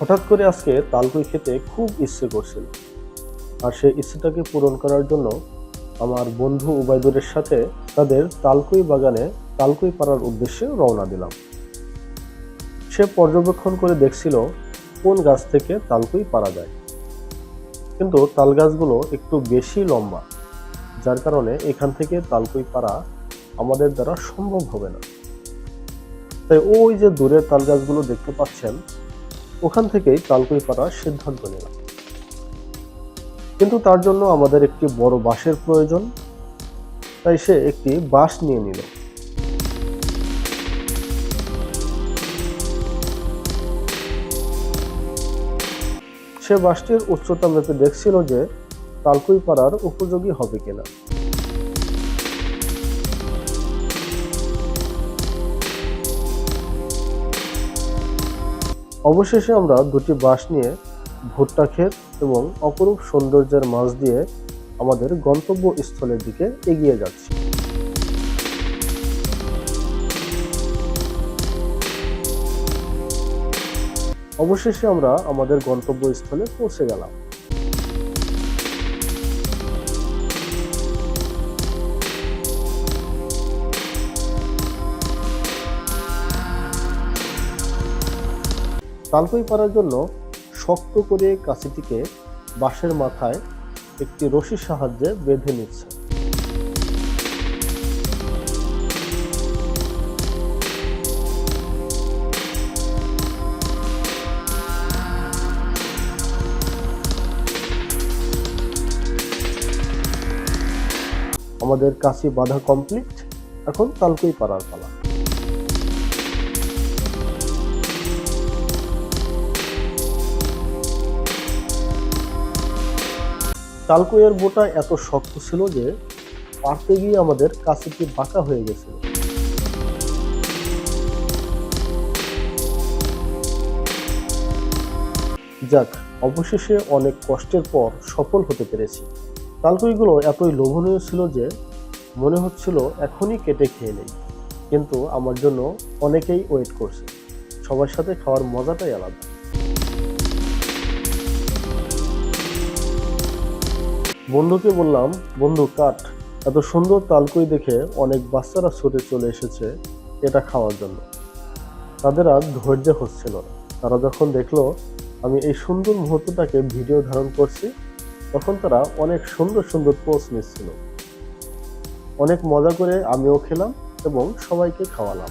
হঠাৎ করে আজকে তালকুই খেতে খুব ইচ্ছে করছিল। আর সেই ইচ্ছেটাকে পূরণ করার জন্য আমার বন্ধু উবাইদুরের সাথে তাদের তালকুই বাগানে তালকুই পাড়ার উদ্দেশ্যে রওনা দিলাম। সে পর্যবেক্ষণ করে দেখছিল কোন গাছ থেকে তালকুই পারা যায়। কিন্তু তাল গাছগুলো একটু বেশি লম্বা, যার কারণে এখান থেকে তালকুই পাড়া আমাদের দ্বারা সম্ভব হবে না। তাই ওই যে দূরের তাল গাছগুলো দেখতে পাচ্ছেন ওখান থেকেই তালকুই পাড়ার সিদ্ধান্ত নিলাম। কিন্তু তার জন্য আমাদের একটি বড় বাঁশের প্রয়োজন, তাই সে একটি বাঁশ নিয়ে নিল। সে বাঁশটির উচ্চতা মেপে দেখছিল যে তালকুই পাড়ার উপযোগী হবে কিনা। অবশেষে আমরা দুটি বাঁশ নিয়ে ভুট্টা ক্ষেত এবং অপরূপ সৌন্দর্যের মাছ দিয়ে আমাদের গন্তব্য স্থলের দিকে এগিয়ে যাচ্ছি। অবশেষে আমরা আমাদের গন্তব্যস্থলে পৌঁছে গেলাম। তালকই পাড়ার জন্য শক্ত করে কাছিটিকে বাঁশের মাথায় একটি রশির সাহায্যে বেঁধে নিচ্ছে। আমাদের কাশি বাঁধা কমপ্লিট এখন তালকই পাড়ার পালা। তালকুইয়ের বোটা এত শক্ত ছিল যে পারতে গিয়ে আমাদের কাছিটি বাঁকা হয়ে গেছিল। যাক, অবশেষে অনেক কষ্টের পর সফল হতে পেরেছি। তালকুইগুলো এতই লোভনীয় ছিল যে মনে হচ্ছিল এখনই কেটে খেয়ে নেই। কিন্তু আমার জন্য অনেকেই ওয়েট করছে। সবার সাথে খাওয়ার মজাটাই আলাদা। বন্ধুকে বললাম, বন্ধু কাঠ এত সুন্দর তালকুই দেখে অনেক বাচ্চারা ছুটে চলে এসেছে, এটা খাওয়ার জন্য। তাদের আর ধৈর্য হচ্ছিল না। তারা যখন দেখল আমি এই সুন্দর মুহূর্তটাকে ভিডিও ধারণ করছি, তখন তারা অনেক সুন্দর সুন্দর পোস্ট নিচ্ছিল। অনেক মজা করে আমিও খেলাম এবং সবাইকে খাওয়ালাম।